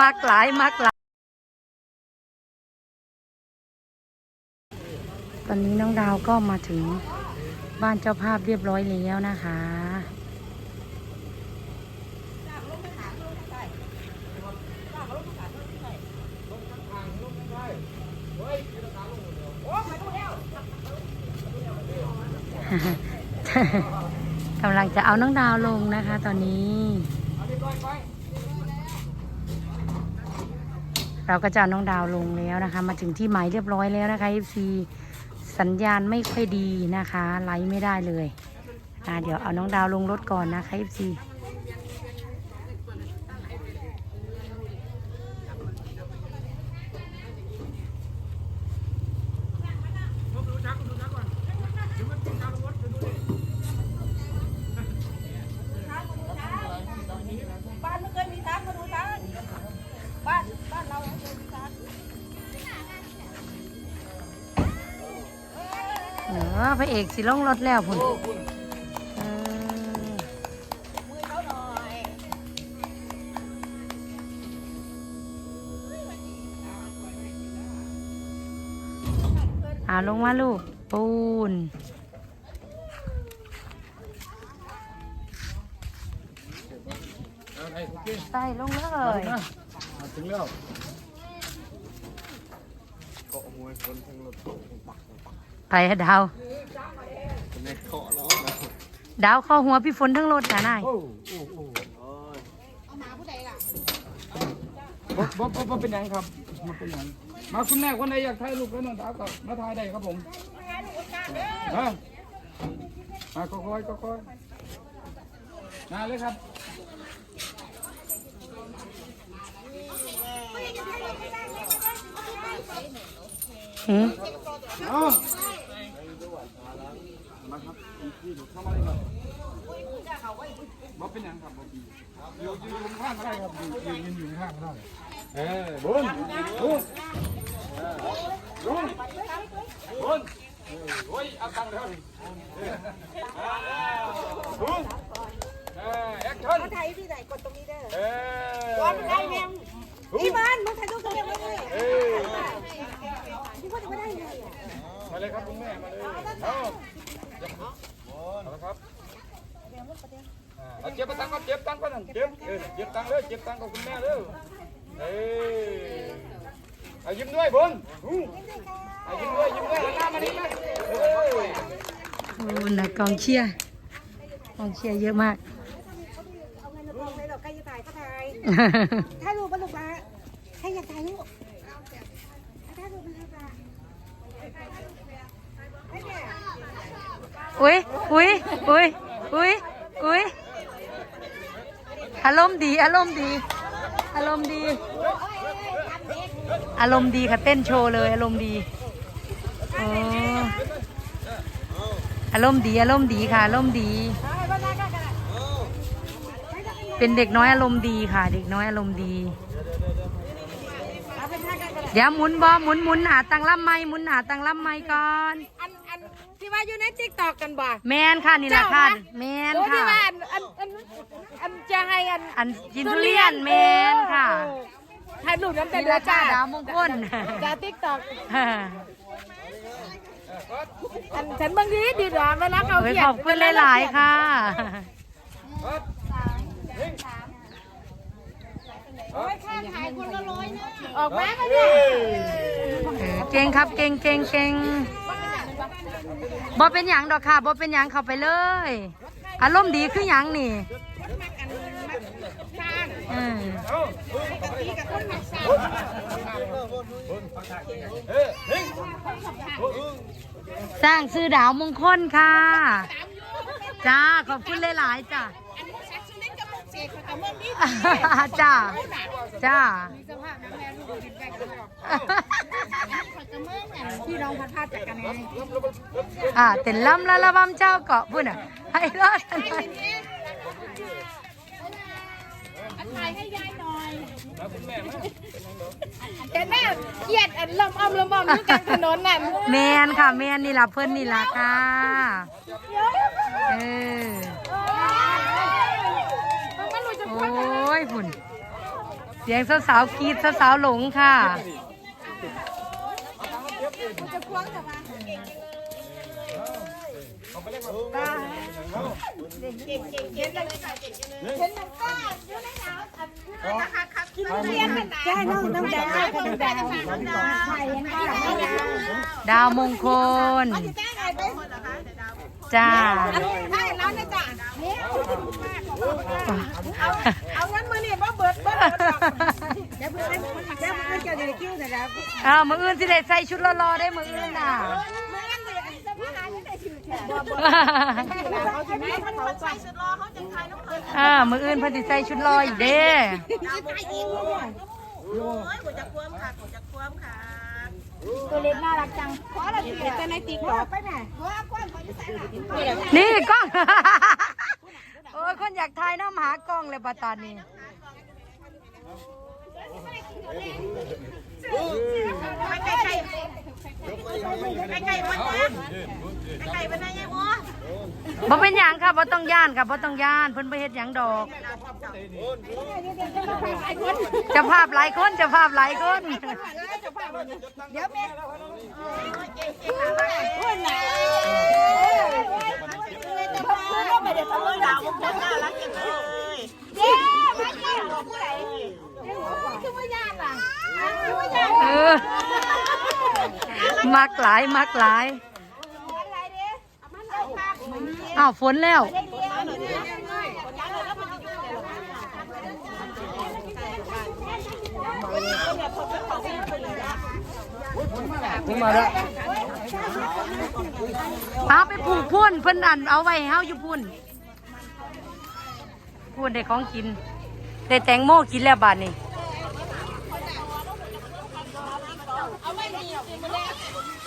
มักหลายมักหลาย ตอนนี้น้องดาวก็มาถึงบ้านเจ้าภาพเรียบร้อยแล้วนะคะ กำลังจะเอาน้องดาวลงนะคะ ตอนนี้ เราก็จะน้องดาวลงแล้วนะคะ มาถึงที่หมายเรียบร้อยแล้วนะคะ FC สัญญาณไม่ค่อยดีนะคะ ไลฟ์ไม่ได้เลยเดี๋ยวเอาน้องดาวลงรถก่อนนะคะ FC พระเอกสิลงรถแล้วพุ่นเออมือเขาหน่อยเอาลงมาลูก ปูน เอาไอ้โอเคใส่ลงเลยมามาถึงแล้วเกาะหัวคนทั้งรถปักปัก ไปให้ดาวเป็นในเกาะแล้วนะดาวเข้าหัวพี่ฝนทั้งรถนะนาย โอ้โอ้โอ้เอาหมาผู้ใดล่ะบ่บ่บ่บ่เป็นหยังครับมาเป็นหยังมาคุณแม่คนใดอยากถ่ายรูปกับน้องดาวก็มาถ่ายได้ครับผมฮะมาค่อยๆค่อยๆมาเลยครับ หืม เอา มาครับพี่หนูเข้ามาเลยครับบ่เป็นหยังครับบ่เป็นอยู่อยู่อยู่ข้างก็ได้ครับอยู่อยู่ยืนอยู่ข้างก็ได้เออบุญบุญบุญบุญโอ้ยเอาตังค์แล้วบุญเออแอคชั่นมาถ่ายที่ไหนกดตรงนี้เด้อเออก่อนถ่ายแมงพี่บ้านมึงถ่ายรูปตรงนี้เลย เออ พี่ว่าจะไม่ได้เลย มาเลยครับคุณแม่มาเลยเอาเอาละครับเอาเจ็บตังค์ก็เจ็บตังค์ก็นั่นเจ็บเออเจ็บตังค์เลยเจ็บตังค์กับคุณแม่เลยเออเอายิ้มด้วยบุญอู้เอายิ้มด้วยยิ้มด้วยหน้ามานี่มาเออโอ้นะกองเชียร์กองเชียร์เยอะมากเอาเงินมาลงเลยเราใกล้จะถ่ายก็ถ่ายถ่ายรูปมาลูกมาใครอยากถ่ายรูปถ่ายรูปมาลูกมาไอ้แม่ อุ้ยอุ้ยอุ้ยอุ้ยอุ้ยอารมณ์ดีอารมณ์ดีอารมณ์ดี อารมณ์ดีค่ะเต้นโชว์เลยอารมณ์ดีโอ้อารมณ์ดีอารมณ์ดีค่ะอารมณ์ดี เป็นเด็กน้อยอารมณ์ดีค่ะ เด็กน้อยอารมณ์ดีเดี๋ยวหมุนบอหมุนหมุนหาตังล่ำไม้หมุนหาตังล่ำไม้ก่อน ที่ว่าอยู่ในติ๊กตอกกันบ่ แมนค่ะนี่แหละค่ะแมนโอ้ที่ค่ะว่าอันอันอันอันจะให้อันอันกินทุเรียนแมนค่ะถ่ายรูปน้ำนี่เต็มแหละค่ะดาวมงคล จากติ๊กตอก อันฉันบางทีดีดอเวลาเขาเฮ้ยเขียนขอบคุณหลาย ๆ ค่ะออกมาก็เนี่ยเออเก่งครับ เก่งเก่งเก่ง บ่เป็นหยังดอกค่ะบ่เป็นหยังเข้าไปเลย อารมณ์ดีคือหยังนี่เออสร้างซื้อดาวมงคลค่ะ จ้า ขอบคุณหลายๆจ้าจ้า จ้าพี่น้องพัดพาจากกันไงอ่าเต้นลำละละบำเจ้าเกาะพุ่นอะให้รอดถ่ายให้ยายหน่อยแล้วคุณแม่มาเห็นแม่เครียดอันลำอ้อมลำอ้อมอยู่กลางถนนน่ะแมนค่ะแมนนี่ล่ะเพื่อนนี่ล่ะค่ะเออ สียงสาวๆกรีดสาวๆหลงค่ะ ดาวมงคล จ้าใช่ร้านเลจ้าเนี่ยจ้าเอาเงั้นมือนี่บ่เบิดบ่เบิดเดี๋ยวมือเล่นเดี๋ยวมือเล่นเกี่ยวกับกิ้วนะครับอ้าวมืออื่นสิได้ใส่ชุดรอๆได้มืออื่นน่ะอ่ามืออื่นพัดใส่ชุดลออีกเด้ตัวเล็กน่ารักจังขอละเสียแต่ในติ๊กต็อกไปไหน นี่กล้อง โอ้ยคนอยากถ่ายน้ำหากล้องเลยปะตอนนี้ไปไกลๆ ไกลไกลมันไกลไกลมันได้ยังวะบ่เป็นหยังค่ะบ่ต้องย่านค่ะบ่ต้องย่านเพิ่นบ่เฮ็ดหยังดอก จะภาพหลายคนจะภาพหลายคนเดี๋ยวแม่คนไหนก็ไม่ได้ทำดาวมันคนน่ารักจังเลย มักหลายมักหลายอ้าวฝนแล้วมาแล้วเอาไปผูกพุ่นพิ่นอันเอาไว้เฮาอยู่พุ่นพุ่นได้ของกิน ได้แตงโมกินแล้วบาดนี้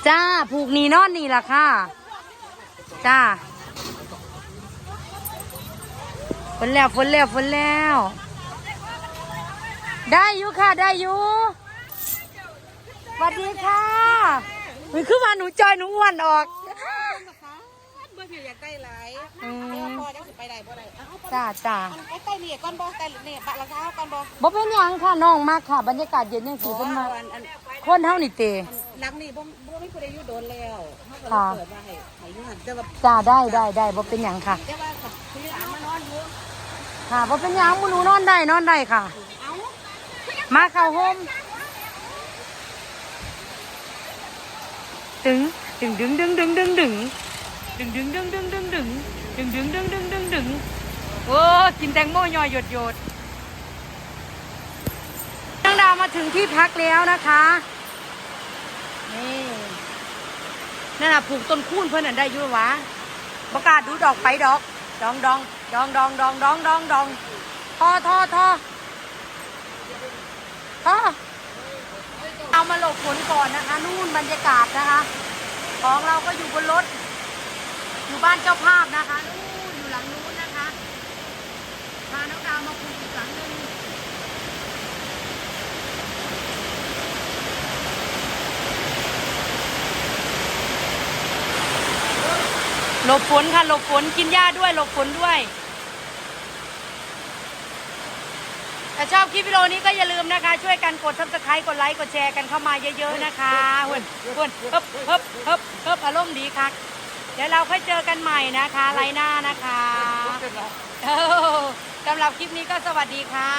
จ้าผูกนีนอนนี่ล่ะค่ะ จ้าฝนแล้วฝนแล้วฝนแล้ว ได้อยู่ค่ะได้อยู่สวัสดีค่ะเฮ้ยคือว่าหนูจอยหนูอ้วนออก เมื่อพี่อยากได้หลายอืเดี๋ยวมพอจะสิไปได้บ่ได้เอาจ้าจ้าไปใต้นี่ก่อนบ่ใต้นี่ปะราคาก่อนบ่บ่เป็นหยังค่ะน้องมากค่ะ บรรยากาศเย็นยังสีเพิ่นมาอันอันคนเฮานี่เต หลังนี่บ่บ่มีผู้ใดอยู่โดนแล้วเฮาก็ค่ะ เปิดมาให้ให้อยู่หั่นแต่ว่าจ้าได้ได้ได้บ่เป็นหยังค่ะ แต่ว่าคือหลานมานอนอยู่ค่ะบ่เป็นหยังหมูหนูนอนได้นอนได้ค่ะ เอ้ามาเข้าโฮมตึงตึงดึงดึงดึงดึงดึง ดึงดึงดึงดึงดึงดึงดึงดึงดึงดึงดึงดึงโอ้กินแตงโมย่อยหยดหยดน้องดาวมาถึงที่พักแล้วนะคะนี่นั่นน่ะปลูกต้นคูนเพื่อนอันได้ยุ่วะประกาศดูดอกไปดอก ดองดองดองดองดองดองดองดองทอทอทอทอเอามาหลบฝนก่อนนะคะ นู่นบรรยากาศนะคะ ของเราก็อยู่บนรถ อยู่บ้านเจ้าภาพนะคะนู่นอยู่หลังนู้นนะคะพาน้องดาวมาปลูกอีกหลังหนึ่งหลบฝนค่ะหลบฝนกินหญ้าด้วย หลบฝนด้วยถ้าชอบคลิปวิดีโอนี้ก็อย่าลืมนะคะ ช่วยกันกด subscribe กดไลค์กดแชร์กันเข้ามาเยอะๆนะคะหุ่นหุ่นเฮิบเฮิบเฮิบเฮิบอารมณ์ดีค่ะ เดี๋ยวเราค่อยเจอกันใหม่นะคะไลน์หน้านะคะเออสำหรับคลิปนี้ก็สวัสดีค่ะ